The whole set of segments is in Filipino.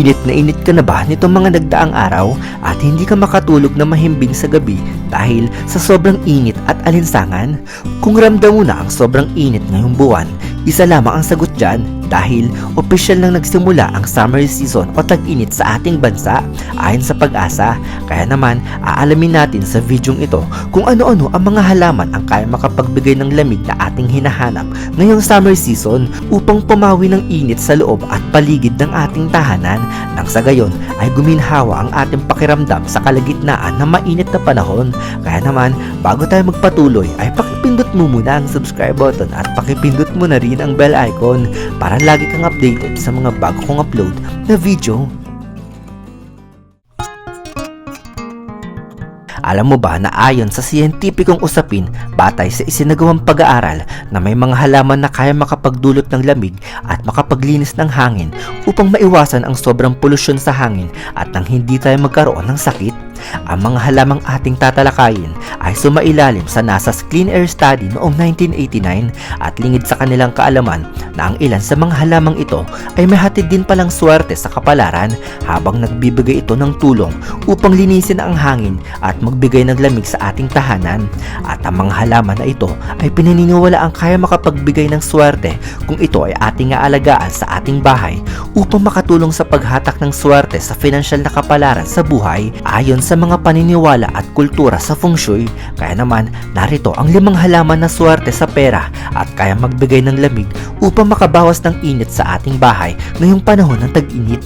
Init na init ka na ba nitong mga nagdaang araw at hindi ka makatulog na mahimbing sa gabi dahil sa sobrang init at alinsangan? Kung ramdam mo na ang sobrang init ngayong buwan, isa lamang ang sagot dyan dahil opisyal nang nagsimula ang summer season o tag-init sa ating bansa ayon sa pag-asa. Kaya naman, aalamin natin sa videong ito kung ano-ano ang mga halaman ang kaya makapagbigay ng lamig na ating hinahanap ngayong summer season upang pumawi ng init sa loob at paligid ng ating tahanan nang sa gayon ay guminhawa ang ating pakiramdam sa kalagitnaan ng mainit na panahon. Kaya naman, bago tayo magpatuloy ay pakipindot mo muna ang subscribe button at pakipindot mo na rin ang bell icon para lagi kang updated sa mga bago kong upload na video. Alam mo ba na ayon sa siyentipikong usapin batay sa isinagawang pag-aaral na may mga halaman na kaya makapagdulot ng lamig at makapaglinis ng hangin upang maiwasan ang sobrang polusyon sa hangin at nang hindi tayo magkaroon ng sakit? Ang mga halamang ating tatalakayin ay sumailalim sa NASA's Clean Air Study noong 1989 at lingid sa kanilang kaalaman na ang ilan sa mga halamang ito ay may hatid din palang swerte sa kapalaran habang nagbibigay ito ng tulong upang linisin ang hangin at magbigay ng lamig sa ating tahanan. At ang mga halaman na ito ay pinaniniwala ang kaya makapagbigay ng swerte kung ito ay ating aalagaan sa ating bahay upang makatulong sa paghatak ng swerte sa financial na kapalaran sa buhay ayon sa mga paniniwala at kultura sa feng shui. Kaya naman, narito ang limang halaman na swerte sa pera at kaya magbigay ng lamig upang makabawas ng init sa ating bahay ngayong panahon ng tag-init.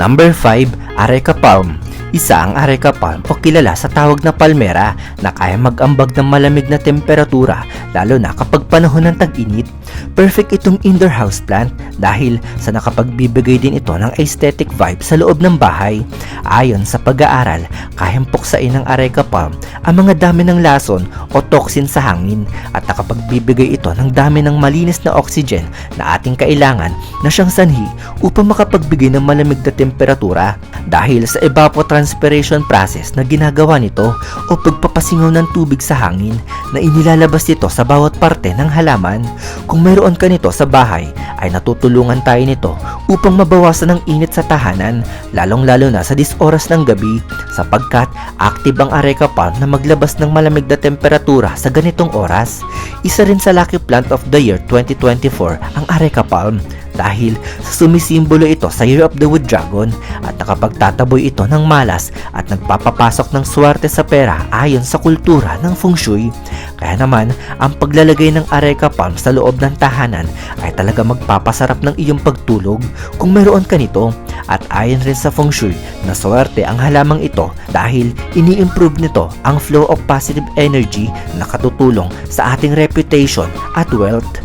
Number 5, Areca Palm. Isa ang areca palm o kilala sa tawag na palmera na kaya mag-ambag ng malamig na temperatura lalo na kapag panahon ng tag-init. Perfect itong indoor house plant dahil sa nakapagbibigay din ito ng aesthetic vibe sa loob ng bahay. Ayon sa pag-aaral, kayang puksain ng areca palm ang mga dami ng lason o toxin sa hangin at nakapagbibigay ito ng dami ng malinis na oxygen na ating kailangan na siyang sanhi upang makapagbigay ng malamig na temperatura dahil sa evapotranspiration process na ginagawa nito o pagpapasingaw ng tubig sa hangin na inilalabas nito sa bawat parte ng halaman. Kung mayroon ka nito sa bahay, ay natutulungan tayo nito upang mabawasan ang init sa tahanan, lalong-lalo na sa disoras ng gabi sapagkat active ang areca palm na maglabas ng malamig na temperatura sa ganitong oras. Isa rin sa lucky plant of the year 2024 ang areca palm dahil sumisimbolo ito sa Year of the Wood Dragon at nakapagtataboy ito ng malas at nagpapapasok ng swerte sa pera ayon sa kultura ng feng shui. Kaya naman, ang paglalagay ng areca palm sa loob ng tahanan ay talaga magpapasarap ng iyong pagtulog kung mayroon ka nito at ayon rin sa feng shui na swerte ang halamang ito dahil ini-improve nito ang flow of positive energy na katutulong sa ating reputation at wealth.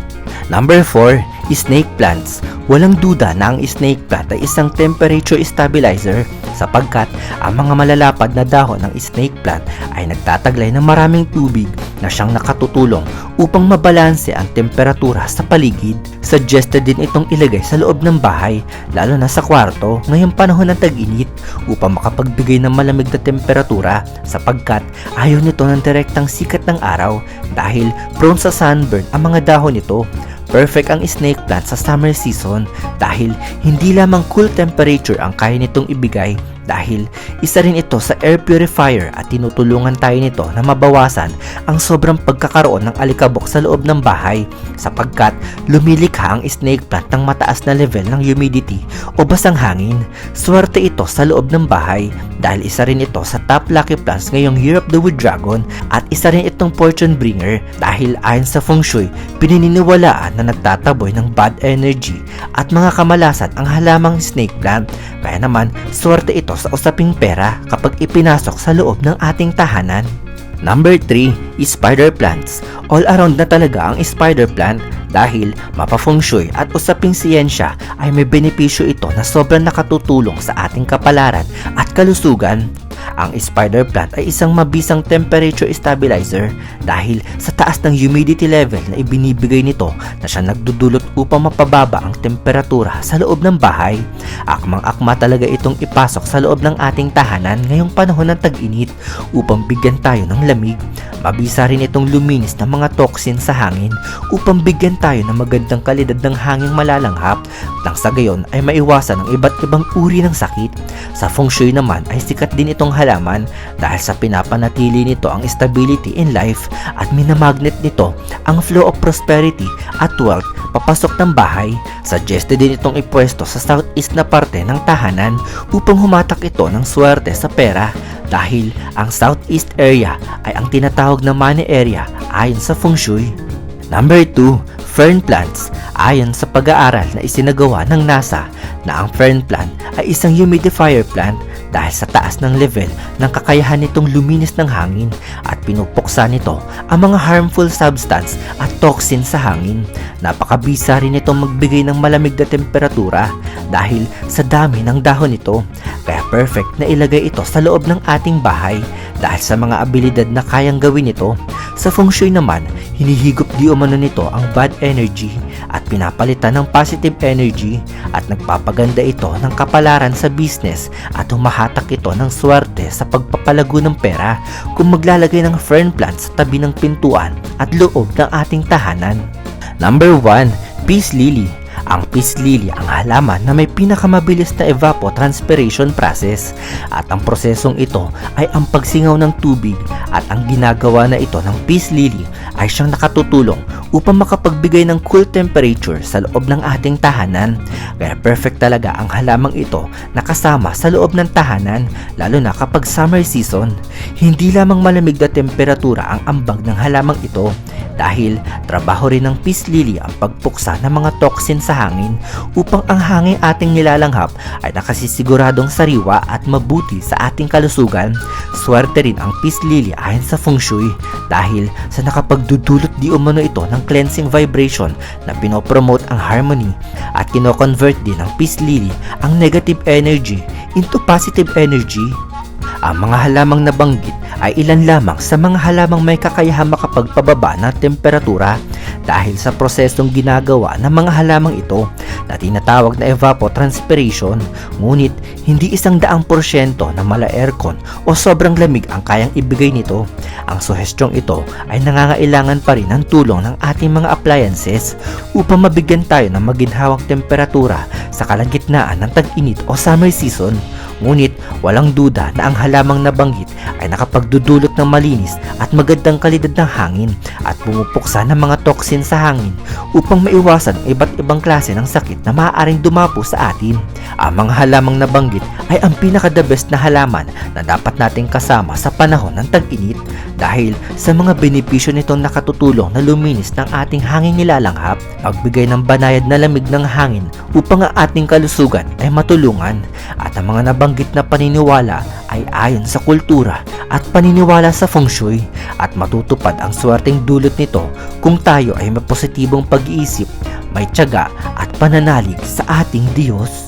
Number 4, snake plants. Walang duda na ang snake plant ay isang temperature stabilizer sapagkat ang mga malalapad na dahon ng snake plant ay nagtataglay ng maraming tubig na siyang nakatutulong upang mabalanse ang temperatura sa paligid. Suggested din itong ilagay sa loob ng bahay, lalo na sa kwarto ngayong panahon ng tag-init upang makapagbigay ng malamig na temperatura sapagkat ayaw nito ng direktang sikat ng araw dahil prone sa sunburn ang mga dahon nito. Perfect ang snake plant sa summer season dahil hindi lamang cool temperature ang kaya nitong ibigay dahil isa rin ito sa air purifier at tinutulungan tayo nito na mabawasan ang sobrang pagkakaroon ng alikabok sa loob ng bahay sapagkat lumilikha ang snake plant ng mataas na level ng humidity o basang hangin. Swerte ito sa loob ng bahay dahil isa rin ito sa top lucky plants ngayong of the Wood Dragon at isa rin itong fortune bringer dahil ayon sa feng shui, pinaniniwalaan na nagtataboy ng bad energy at mga kamalasan ang halamang snake plant. Kaya naman, swerte ito sa usaping pera kapag ipinasok sa loob ng ating tahanan. Number 3 is spider plants. All around na talaga ang spider plant dahil mapafeng shui at usaping siyensya ay may benepisyo ito na sobrang nakatutulong sa ating kapalaran at kalusugan. Ang spider plant ay isang mabisang temperature stabilizer dahil sa taas ng humidity level na ibinibigay nito na siya nagdudulot upang mapababa ang temperatura sa loob ng bahay. Akmang-akma talaga itong ipasok sa loob ng ating tahanan ngayong panahon ng tag-init upang bigyan tayo ng lamig. Mabisa rin itong luminis ng mga toxin sa hangin upang bigyan tayo ng magandang kalidad ng hanging malalanghap nang sa gayon ay maiwasan ang iba't ibang uri ng sakit. Sa feng shui naman ay sikat din itong halaman dahil sa pinapanatili nito ang stability in life at minamagnet nito ang flow of prosperity at wealth papasok ng bahay. Suggested din itong ipwesto sa southeast na parte ng tahanan upang humatak ito ng swerte sa pera dahil ang southeast area ay ang tinatawag na money area ayon sa feng shui. Number 2, fern plants. Ayon sa pag-aaral na isinagawa ng NASA na ang fern plant ay isang humidifier plant dahil sa taas ng level ng kakayahan nitong luminis ng hangin at pinupuksa nito ang mga harmful substance at toxin sa hangin. Napakabisa rin itong magbigay ng malamig na temperatura dahil sa dami ng dahon nito. Kaya perfect na ilagay ito sa loob ng ating bahay dahil sa mga abilidad na kayang gawin ito. Sa feng shui naman, hinihigop di umano nito ang bad energy at pinapalitan ng positive energy at nagpapaganda ito ng kapalaran sa business at humahatak ito ng swerte sa pagpapalago ng pera kung maglalagay ng fern plant sa tabi ng pintuan at loob ng ating tahanan. Number 1, Peace Lily. Ang peace lily ang halaman na may pinakamabilis na evapotranspiration process at ang prosesong ito ay ang pagsingaw ng tubig at ang ginagawa na ito ng peace lily ay siyang nakatutulong upang makapagbigay ng cool temperature sa loob ng ating tahanan. Kaya perfect talaga ang halamang ito na kasama sa loob ng tahanan lalo na kapag summer season. Hindi lamang malamig na temperatura ang ambag ng halamang ito dahil trabaho rin ng peace lily ang pagpuksa ng mga toxin sa hangin upang ang hangin ating nilalanghap ay nakasisiguradong sariwa at mabuti sa ating kalusugan. Swerte rin ang peace lily ayon sa feng shui dahil sa nakapagdudulot di umano ito ng cleansing vibration na pinopromote ang harmony at kinoconvert din ng peace lily ang negative energy into positive energy. Ang mga halamang nabanggit ay ilan lamang sa mga halamang may kakayahang makapagpababa ng temperatura dahil sa prosesong ginagawa ng mga halamang ito na tinatawag na evapotranspiration ngunit hindi isang daang porsyento na mala aircon o sobrang lamig ang kayang ibigay nito. Ang suhestyong ito ay nangangailangan pa rin ng tulong ng ating mga appliances upang mabigyan tayo ng maginhawang temperatura sa kalagitnaan ng tag-init o summer season. Ngunit walang duda na ang halamang nabanggit ay nakapagdudulot ng malinis at magandang kalidad ng hangin at pumupuksa ng mga toxin sa hangin upang maiwasan ang iba't ibang klase ng sakit na maaaring dumapo sa atin. Ang mga halamang nabanggit ay ang pinaka-the best na halaman na dapat nating kasama sa panahon ng tag-init dahil sa mga benepisyo nitong nakatutulong na luminis ng ating hangin nilalanghap, magbigay ng banayad na lamig ng hangin upang ang ating kalusugan ay matulungan. At ang mga nabanggit na paniniwala ay ayon sa kultura at paniniwala sa feng shui. At matutupad ang swerteng dulot nito kung tayo ay may positibong pag-iisip, may tiyaga at pananalig sa ating Diyos.